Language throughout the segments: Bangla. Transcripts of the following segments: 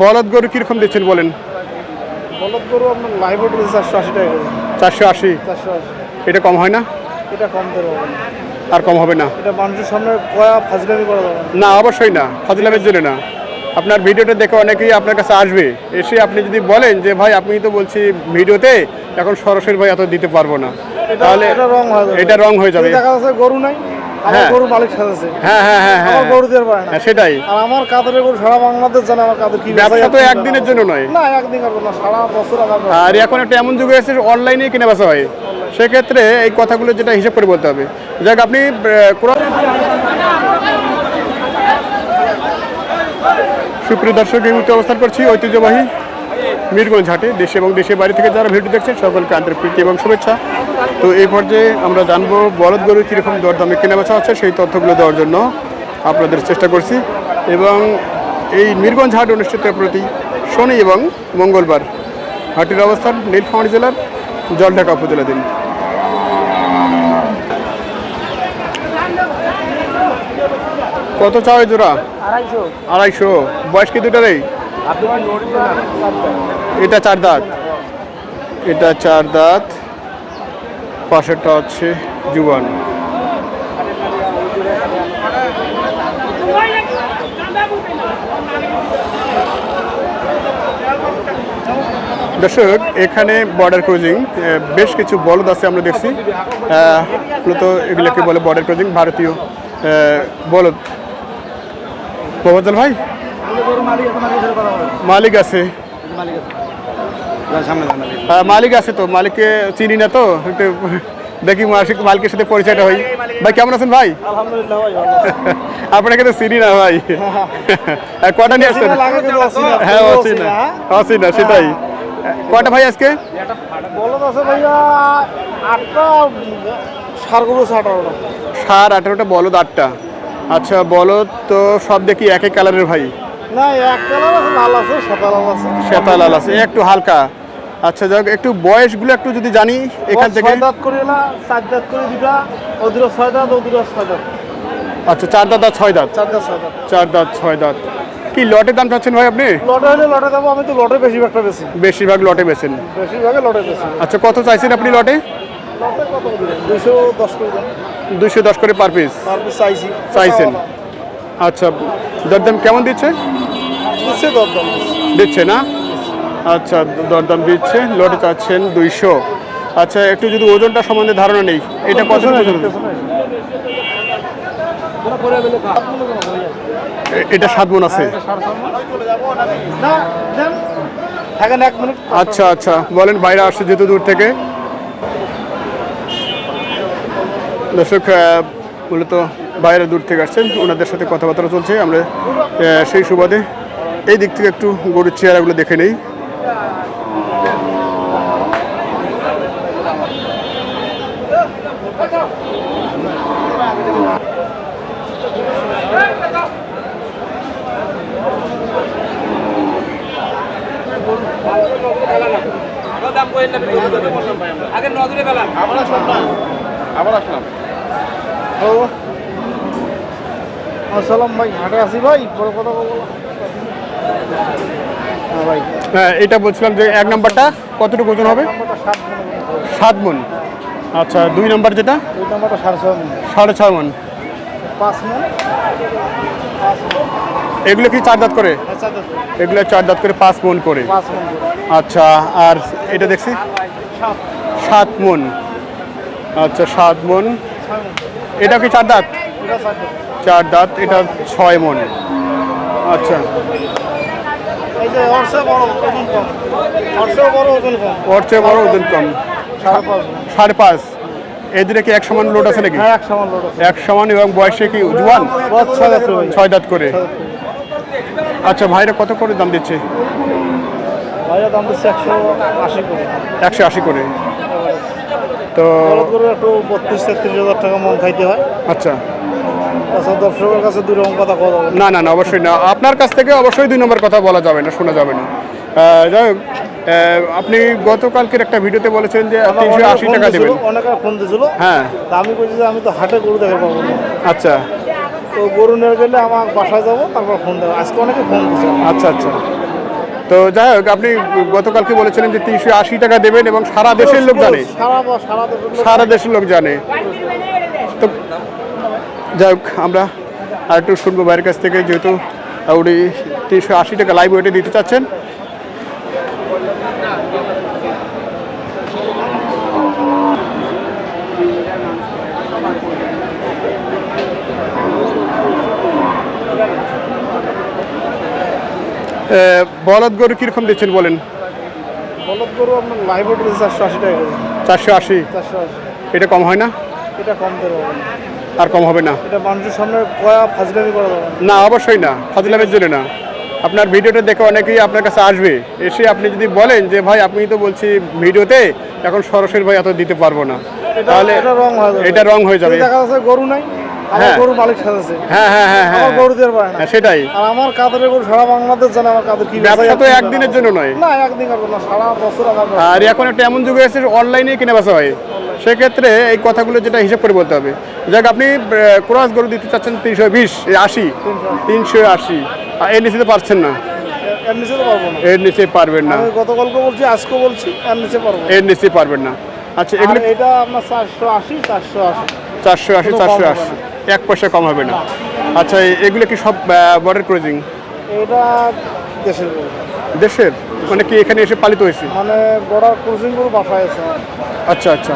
বলদ গরু কীরকম দিচ্ছেন বলেন? বলদ গরু আপনার লাইভ চারশো আশি টাকা করে। চারশো আশি? চারশো আশি এটা কম হয় না? এটা কম দেবো হবে না আর কম হবে না? এটা মানুষের সামনে কয়া ফাজলামি করা যাবে না। না অবশ্যই না। ফাজলামের জন্য না। আপনার ভিডিওটা দেখে অনেকেই আপনার কাছে আসবে। এসে আপনি যদি বলেন যে ভাই আপনি তো বলছি ভিডিওতে এখন সরাসরি ভাই এত দিতে পারব না। তাহলে এটা রং হয়ে যাবে। এটা রং হয়ে যাবে। দেখা যাচ্ছে গরু নাই আমার হ্যাঁ। গরু মালিক সাজাছে হ্যাঁ হ্যাঁ হ্যাঁ হ্যাঁ। আমার গরু দিয়ে পারে না। হ্যাঁ, সেটাই। আর আমার কাদের গরু সারা বাংলাদেশ জানে আমার কাদের কি ব্যবসা তো একদিনের জন্য নয়। না একদিন করব না সারা বছর আমার আর এখন একটা এমন যুগে এসে অনলাইনে কিনে বেচা হয়। সেক্ষেত্রে এই কথাগুলো যেটা হিসাব করে বলতে হবে। যাক আপনি সুপ্রিয় দর্শক এই মুহূর্তে অবস্থান করছি ঐতিহ্যবাহী মিরগঞ্জ হাটে। দেশে এবং দেশের বাইরে থেকে যারা ভিডিও দেখছেন সকলকে আন্তরিক প্রীতি এবং শুভেচ্ছা। তো এই পর্যায়ে আমরা জানব বলদ গরু কীরকম দরদামে কেনা বেচা হচ্ছে সেই তথ্যগুলো দেওয়ার জন্য আপনাদের চেষ্টা করছি। এবং এই মিরগঞ্জ হাট অনুষ্ঠিত প্রতি শনি এবং মঙ্গলবার হাটের অবস্থান নীলফামারী জেলার জলঢাকা উপজেলাধীন কত চাওয়া জোড়া? আড়াইশো। বয়স কি দুটারই এটা চার দাঁত। এটা চার দাঁত। পাশেরটা হচ্ছে জুবান দর্শক, এখানে বর্ডার ক্রুজিং বেশ কিছু বলদ আছে আমরা দেখছি। মূলত এগুলোকে বলে বর্ডার ক্রুজিং ভারতীয় বলদ। মোহাম্মদ ভাই? মালিক আছে। মালিক আছে তো মালিককে চিনি না তো দেখি মাসিক মালিকের সাথে পরিচয়টা হই ভাই কেমন আছেন ভাই? আপনাকে তো চিনি না ভাই। কটা নিয়ে আসছেন? হ্যাঁ অচিনা, হ্যাঁ? অচিনা সেটাই। কটা ভাই আজকে? সার আঠারোটা বলদ আটটা। আচ্ছা বলদ তো সব দেখি এক এক কালারের ভাই। না এক কালার আছে লাল আছে সাদা লাল আছে। শ্বেতা লাল আছে একটু হালকা। আচ্ছা যাক একটু বয়সগুলো একটু যদি জানি এখান থেকে। ছয় দাঁত করে না চার দাঁত করে দুটা ওদিকে ছয় দাঁত ওদিকে ছয় দাঁত। আচ্ছা চার দাঁত আর ছয় দাঁত? চার দাঁত ছয় দাঁত। চার দাঁত ছয় দাঁত। কি লটের দাম চাচ্ছেন ভাই আপনি? লটে হলে লটে দেবো আমি তো লটে বেশিরভাগটা বেশি বেশিরভাগ লটে বেছেন বেশিরভাগে লটে বেশি আচ্ছা কত চাইছেন আপনি লটে? লটে কত দুশো দশ করে দুশো দশ করে পার পিস? তার পিস চাইছি। চাইছেন। আচ্ছা দরদাম কেমন দিচ্ছে? দিচ্ছে দরদাম। দিচ্ছে না? আচ্ছা দরদাম দিচ্ছে লটে চাচ্ছেন দুইশো। আচ্ছা একটু যদি ওজনটা সম্বন্ধে ধারণা নেই এটা কত? এটা সাত মন আছে। মিনিট। আচ্ছা আচ্ছা বলেন বাইরে আসছে যেহেতু দূর থেকে। দর্শক মূলত বাইরে দূর থেকে আসছেন ওনাদের সাথে কথাবার্তা চলছে আমরা সেই সুবাদে এই দিক থেকে একটু গরুর চেহারাগুলো দেখে নেই। আগে নজরে পেলাম হ্যালো আসসালাম ভাই হাটে আসি ভাই পরে কথা হ্যাঁ ভাই হ্যাঁ এটা বলছিলাম যে এক নাম্বারটা কতটুকু ওজন হবে। সাত মন আচ্ছা দুই নাম্বার যেটা? দুই নাম্বারটা সাড়ে ছয় মনে। সাড়ে ছয় মন। পাঁচ মন। এগুলো কি চার দাঁত করে? হ্যাঁ, চার দাঁত। এগুলো চার দাঁত করে পাঁচ মন করে। করে। আচ্ছা আর এটা দেখছি? সাত। মন। আচ্ছা সাত মন। এটা কি চার দাঁত? চার দাঁত। এটা ছয় মন। আচ্ছা। চেয়ে বড় ওজন কম। সাড়ে পাঁচ। সাড়ে কি এক সমান লোড আছে নাকি? হ্যাঁ এক সমান এবং বয়সে কি বড় ছয় দাঁত করে। আচ্ছা ভাইরা কত করে দাম দিচ্ছে? আশি করে। একশো আশি করে। তো একটু বত্রিশ তেত্রিশ হাজার টাকা মন খাইতে হয়। আচ্ছা। তাছাড়া দর্শকের কাছে দুই রকম কথা যাবে না। না না অবশ্যই না। আপনার কাছ থেকে অবশ্যই দুই নম্বর কথা বলা যাবে না শোনা যাবে না। যাই হোক আপনি গতকালকের একটা ভিডিওতে বলেছেন যে তিনশো আশি টাকা দেবেন। অনেকে ফোন দিয়েছিল। হ্যাঁ। তা আমি বলছি যে আমি তো হাটে গরু দেখার পাবো না। আচ্ছা। তো গরু নিয়ে গেলে আমার বাসায় যাব তারপর ফোন দেবো। আজকে অনেকে ফোন দিচ্ছে আচ্ছা আচ্ছা। তো যাই হোক আপনি গতকালকে বলেছিলেন যে তিনশো আশি টাকা দেবেন এবং সারা দেশের লোক জানে। সারা দেশের লোক সারা দেশের লোক জানে। যাই হোক আমরা আর একটু শুনব বাইরের কাছ থেকে যেহেতু উনি তিনশো আশি টাকা লাইভ ওয়েটে দিতে চাচ্ছেন। বলদ গরু কীরকম দিচ্ছেন বলেন? বলদ গরু আপনার লাইভ চারশো আশি টাকা চারশো আশি? চারশো আশি। এটা কম হয় না? এটা কম আর কম হবে না। এটা মানুষের সামনে ফাজলামি করা যাবে না। না অবশ্যই না ফাজলামের জন্য না। আপনার ভিডিওটা দেখে অনেকেই আপনার কাছে আসবে। এসে আপনি যদি বলেন যে ভাই আপনি তো বলছি ভিডিওতে এখন সরাসরি ভাই এত দিতে পারব না। তাহলে এটা রং হয়ে যাবে। এটা রং হয়ে যাবে। দেখা যাচ্ছে গরু নাই আমার হ্যাঁ। গরু মালিক সাজাছে হ্যাঁ হ্যাঁ হ্যাঁ হ্যাঁ আমার গরু দিয়ে পারে না। হ্যাঁ, সেটাই। আর আমার কাদের গরু সারা বাংলাদেশ জানে আমার কাদের কি ব্যবসা তো একদিনের জন্য নয়। না একদিন করব না সারা বছর আমার আর এখন একটা এমন যুগে অনলাইনে কিনে হয়। সেক্ষেত্রে এই কথাগুলো যেটা হিসাব করে বলতে হবে। যাক আপনি ক্রস গরু দিতে চাচ্ছেন তিনশো বিশ আশি? তিনশো আশি। আর এর নিচে পারছেন না। এর নিচে তো পারব না। এর নিচে পারবেন না। গতকালকে বলছি আজকে বলছি এর নিচে পারব এর নিচে পারবেন না। আচ্ছা এগুলো এটা আপনার চারশো আশি চারশো আশি। চারশো আশি চারশো আশি। এক পয়সা কম হবে না। আচ্ছা এগুলো কি সব বর্ডার ক্রজিং এটা দেশের দেশের? মানে কি এখানে এসে পালিত হয়েছে? মানে বড়ার ক্রুজিং গরু বাসায় আছে। আচ্ছা আচ্ছা।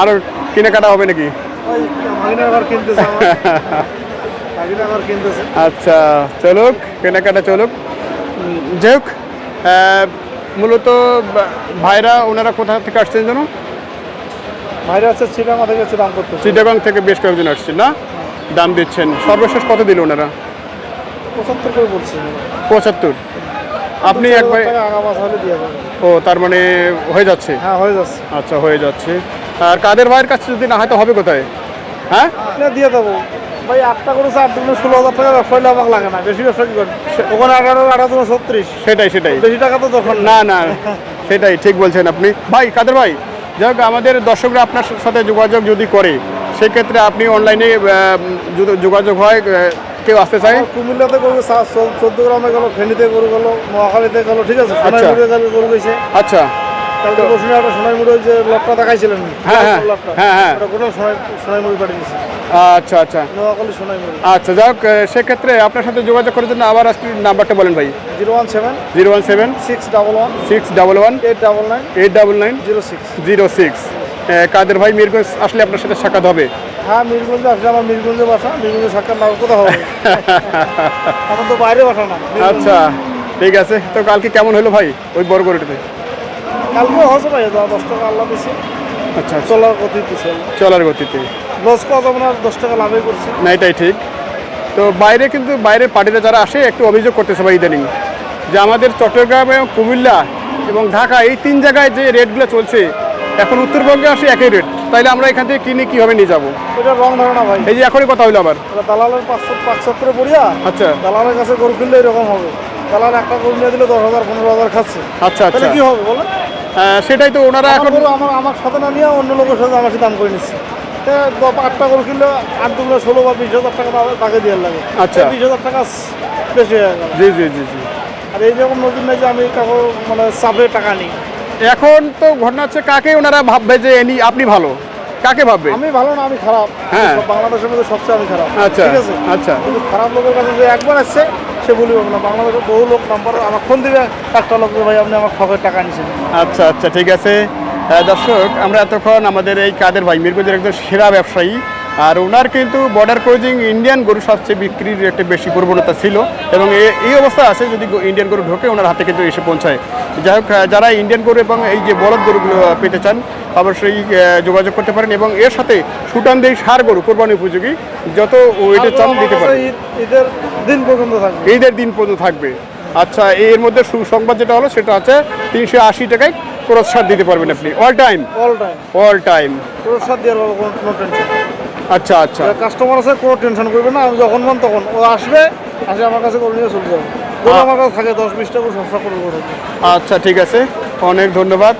আর কেনাকাটা হবে নাকি? আচ্ছা চলুক কেনাকাটা চলুক। যাই হোক মূলত ভাইরা ওনারা কোথা থেকে আসছেন যেন ভাইরা আছে চিটামা থেকে হচ্ছে দাম করতেছে। চিটাগাং থেকে বেশ কয়েকজন আসছেন না? দাম দিচ্ছেন। সর্বশেষ কত দিল ওনারা? পঁচাত্তর করে বলছি। পঁচাত্তর। আপনি একবার ও তার মানে হয়ে যাচ্ছে? হ্যাঁ হয়ে যাচ্ছে। আচ্ছা হয়ে যাচ্ছে। আর কাদের ভাইয়ের কাছে যদি না হয় তো হবে কোথায়? হ্যাঁ? না দিয়ে দেবো। ভাই আটটা করেছে আট দুগুলো ষোলো হাজার টাকা ব্যবসা হলে আমাকে লাগে না। বেশি ব্যবসা কি করেন ওখানে আঠারো আঠারো দুগুলো ছত্রিশ। সেটাই সেটাই। বেশি টাকা তো দরকার না। না সেটাই ঠিক বলছেন আপনি। ভাই কাদের ভাই? যাই আমাদের দর্শকরা আপনার সাথে যোগাযোগ যদি করে সেক্ষেত্রে আপনি অনলাইনে যোগাযোগ হয় কেউ আসতে চায়? কুমিল্লাতে গরু চোদ্দ গ্রামে গেলো ফেনীতে গরু গেলো নোয়াখালীতে গেলো ঠিক আছে? গরু আচ্ছা। কালকে বসুন একটা সোনাইমুড়ে ওই যে লটটা দেখাইছিলেন হ্যাঁ, হ্যাঁ, হ্যাঁ, হ্যাঁ। ওটা গোটা সোনাই সোনাইমুড়ি পাঠিয়েছে আচ্ছা আচ্ছা। নোয়াখালী আচ্ছা যাই হোক সেক্ষেত্রে আপনার সাথে যোগাযোগ করার জন্য আবার আজকে নাম্বারটা বলেন ভাই। Zero one seven zero one seven six double one six double one eight double nine eight double nine zero six. Zero six. Kader ভাই মিরগঞ্জ আসলে আপনার সাথে সাক্ষাৎ হবে? হ্যাঁ মিরগঞ্জে আসলে আমার মিরগঞ্জে বাসা মিরগঞ্জে সাক্ষাৎ না কোথাও হবে? আমার তো বাইরে বাসা না আচ্ছা ঠিক আছে। তো কালকে কেমন হলো ভাই ওই বড় গরুটাতে কালকে ভাই যা দশ টাকা আল্লাহ দিছে। আচ্ছা আচ্ছা। চলার গতি দিছে। চলার গতিতে লস কত আপনার দশ টাকা লাভই করছে। না এটাই ঠিক। তো বাইরে কিন্তু বাইরের পার্টিতে যারা আসে একটু অভিযোগ করতেছে ভাই ইদানিং যে আমাদের চট্টগ্রাম এবং কুমিল্লা এবং ঢাকা এই তিন জায়গায় যে রেটগুলো চলছে এখন উত্তরবঙ্গে আসে একই রেট। তাইলে আমরা এখান থেকে কিনে কীভাবে নিয়ে যাব? এটা রং ধারণা ভাই। এই যে এখনই কথা হলো আবার দালালের পাঁচশো পাঁচশত্তরে পড়িয়া আচ্ছা। দালালের কাছে গরু কিনলে এরকম হবে। দালাল একটা গরু নিয়ে দিলে দশ হাজার পনেরো হাজার খাচ্ছে। আচ্ছা তাহলে আচ্ছা কি হবে বলেন? আহ, সেটাই তো ওনারা এখন আমার আমার সাথে না নিয়ে অন্য লোকের সাথে আমার সাথে দাম করে নিচ্ছে। আটটা গরু কিনলে আট দুগুলো ষোলো বা বিশ হাজার টাকা তাকে- দেওয়ার লাগে। আচ্ছা। বিশ হাজার টাকা বেশি হয়ে গেল। জি জি জি জি। আর এই যেমন নতুন নেই যে আমি কাকু মানে চাপে টাকা নিই। এখন তো ঘটনা হচ্ছে কাকে ওনারা ভাববে যে এনি আপনি ভালো? কাকে ভাববে? আমি ভালো না আমি খারাপ। হ্যাঁ। বাংলাদেশের মধ্যে সবচেয়ে আমি খারাপ। আচ্ছা ঠিক আছে? আচ্ছা। কিন্তু খারাপ লোকের কাছে যে একবার আসছে সে বলি না, বাংলাদেশের বহু লোক নাম্বার, আমার ফোন দিবে একটা লোক ভাই, আপনি আমার ফকের টাকা নিচ্ছেন আচ্ছা আচ্ছা ঠিক আছে। দর্শক, আমরা এতক্ষণ আমাদের এই কাদের ভাই, মিরপুরের একজন সেরা ব্যবসায়ী আর ওনার কিন্তু বর্ডার ক্রজিং ইন্ডিয়ান গরু সবচেয়ে বিক্রির একটা বেশি প্রবণতা ছিল এবং এই অবস্থা আছে যদি ইন্ডিয়ান গরু ঢোকে ওনার হাতে কিন্তু এসে পৌঁছায়। যাই হোক যারা ইন্ডিয়ান গরু এবং এই যে বলদ গরুগুলো পেতে চান অবশ্যই যোগাযোগ করতে পারেন এবং এর সাথে সুটান দেই সার গরু কোরবানি উপযোগী যত ওইটা চান দিতে পারেন ঈদ- ঈদের দিন পর্যন্ত থাকবে। ঈদের দিন পর্যন্ত থাকবে। আচ্ছা এর মধ্যে সুসংবাদ যেটা হলো সেটা হচ্ছে তিনশো আশি টাকায় ক্রস ছাড় দিতে পারবেন আপনি। All time all time all time পুরস্কার দেওয়ার কোনো কোনো টেনশন আচ্ছা আচ্ছা। কাস্টমার আছে কোনো টেনশন করবে না। আমি যখন মন তখন। ও আসবে আসে আমার কাছে করে নিয়ে চলে যাবে। আমার কাছে থাকে দশ বিশটা করে সস্তা করে আচ্ছা ঠিক আছে। অনেক ধন্যবাদ।